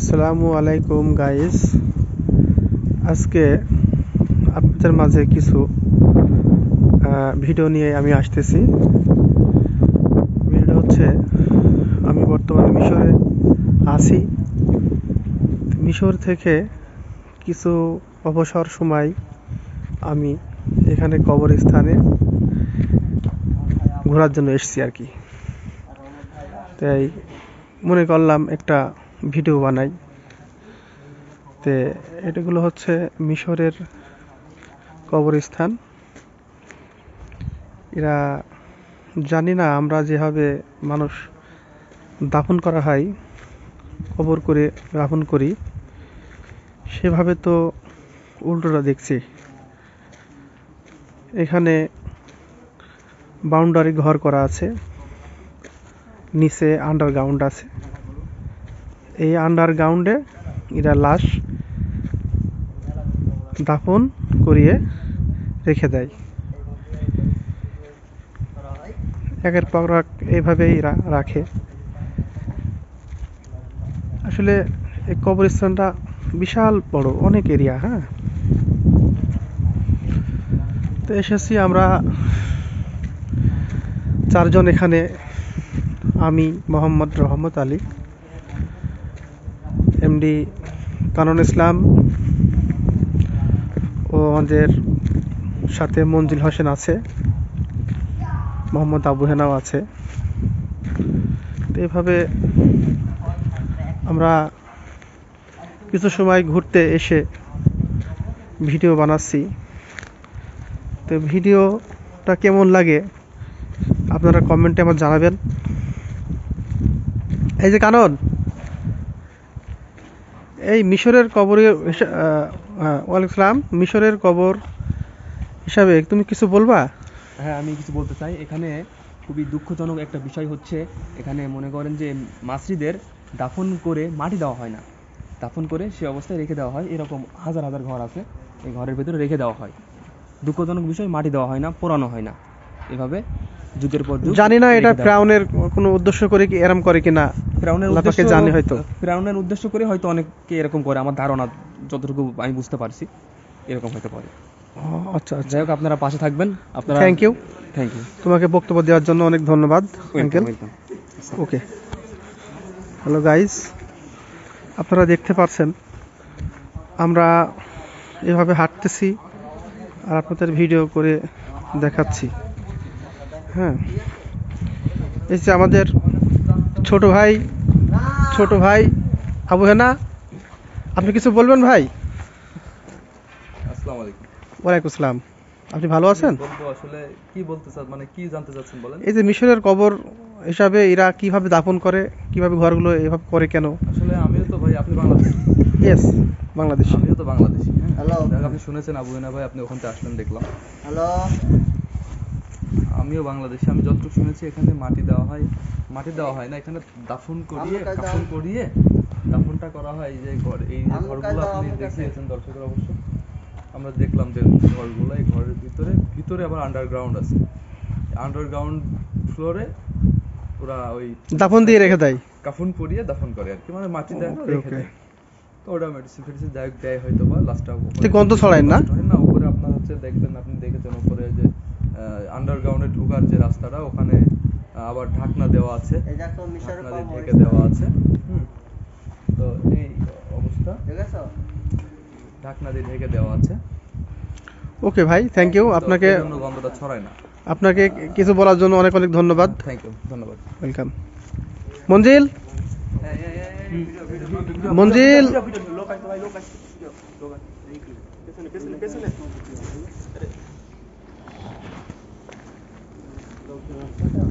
আসসালামু আলাইকুম গাইস আজকে আপনাদের মাঝে কিছু ভিডিও নিয়ে আমি আসতেছি। ভিডিও হচ্ছে, আমি বর্তমানে মিশরে আছি। মিশর থেকে কিছু অবসর সময় আমি এখানে কবরস্থানে ঘোরার জন্য এসেছি আর কি। তাই মনে করলাম একটা ভিডিও বানাই। তে এটাগুলো হচ্ছে মিশরের কবরস্থান। এরা জানি না আমরা যেভাবে মানুষ দাফন করা হয়, কবর করে দাফন করি, সেভাবে তো উল্টোটা দেখছি। এখানে বাউন্ডারি ঘর করা আছে, নিচে আন্ডারগ্রাউন্ড আছে। এই আন্ডারগ্রাউন্ডে এরা লাশ দাফন করিয়ে রেখে দেয়। একের পর এক এইভাবেই রাখে। আসলে এই কবরস্থানটা বিশাল বড়, অনেক এরিয়া হ্যাঁ? তো এসেছি আমরা চারজন এখানে, আমি, মোহাম্মদ রহমত আলী। এমডি কানন ইসলাম ও আমাদের সাথে মঞ্জিল হোসেন আছে, মোহাম্মদ আবু হেনাও আছে। তো এভাবে আমরা কিছু সময় ঘুরতে এসে ভিডিও বানাচ্ছি। তো ভিডিওটা কেমন লাগে আপনারা কমেন্টে আমার জানাবেন। এই যে কানন এই মিশরের কবরে ওয়ালাইকুম সালাম। মিশরের কবর হিসাবে তুমি কিছু বলবা? হ্যাঁ আমি কিছু বলতে চাই। এখানে খুবই দুঃখজনক একটা বিষয় হচ্ছে এখানে মনে করেন যে মাসরিদের দাফন করে মাটি দেওয়া হয় না। দাফন করে সে অবস্থায় রেখে দেওয়া হয়। এরকম হাজার হাজার ঘর আছে এই ঘরের ভেতরে রেখে দেওয়া হয়। দুঃখজনক বিষয় মাটি দেওয়া হয় না পোড়ানো হয় না। এভাবে যুগের পর জানি না এটা ফ্রাউনের কোনো উদ্দেশ্য করে কি এরম করে কিনা। ফেরাউনের উদ্দেশ্য জানে হয়তো। ফেরাউনের উদ্দেশ্য করে হয়তো অনেকে এরকম করে আমার ধারণা যতটুকু আমি বুঝতে পারছি এরকম হতে পারে। আচ্ছা আচ্ছা। যাই হোক আপনারা পাশে থাকবেন। আপনারা থ্যাংক ইউ থ্যাংক ইউ তোমাকে বক্তব্য দেওয়ার জন্য অনেক ধন্যবাদ আঙ্কেল ওকে হ্যালো গাইস আপনারা দেখতে পাচ্ছেন আমরা এভাবে হাঁটতেছি আর আপনাদের ভিডিও করে দেখাচ্ছি। হ্যাঁ। এই যে আমাদের ছোট ভাই ছোট ভাই আবু হেনা আপনি কিছু বলবেন ভাই? আসসালামু আলাইকুম। ওয়ালাইকুম আসসালাম। আপনি ভালো আছেন? বলব আসলে কি বলতে চান মানে কি জানতে চাচ্ছেন বলেন? এই যে মিশরের কবর হিসাবে এরা কীভাবে দাফন করে কীভাবে ঘরগুলো এভাবে করে কেন? আসলে আমিও তো ভাই আপনি বাংলাদেশ। ইয়েস বাংলাদেশ। আমিও তো বাংলাদেশি হ্যাঁ। হ্যালো আপনি শুনেছেন আবু হেনা ভাই আপনি ওখান থেকে আসলেন দেখলাম। হ্যালো আমিও বাংলাদেশি আমি যতটুকু শুনেছি এখানে মাটি দেওয়া হয়। মাটি দেওয়া হয় না এখানে দাফন করিয়ে দাফন। করিয়ে দাফনটা করা হয় এই যে ঘর এই যে ঘরগুলো আপনি দেখিয়েছেন দর্শকের অবশ্য। আমরা দেখলাম যে ঘরগুলো এই ঘরের ভিতরে ভিতরে আবার আন্ডারগ্রাউন্ড আছে। আন্ডারগ্রাউন্ড ফ্লোরে ওরা ওই দাফন দিয়ে রেখে দেয়। কাফন পরিয়ে দাফন করে আর কি মানে মাটি দেয় না রেখে দেয়। তো ওটা মেডিসিন ফেডিসিন যাই দেয় হয়তো বা লাস্টটা গন্ধ ছড়ায় না? না উপরে আপনার হচ্ছে দেখবেন আপনি দেখেছেন উপরে যে আন্ডারগ্রাউন্ডে ঢোকার যে রাস্তাটা ওখানে আবার ঢাকনা দেওয়া আছে। এটা তো মিশরের ঢাকনা দিয়ে ঢেকে দেওয়া আছে। তো এই অবস্থা। ঢাকনা দিয়ে ঢেকে দেওয়া আছে। ওকে ভাই থ্যাংক ইউ আপনাকে গন্ধটা ছড়ায় না। আপনাকে কিছু বলার জন্য অনেক অনেক ধন্যবাদ। থ্যাংক ইউ ধন্যবাদ। ওয়েলকাম মঞ্জিল? মঞ্জিল? লোক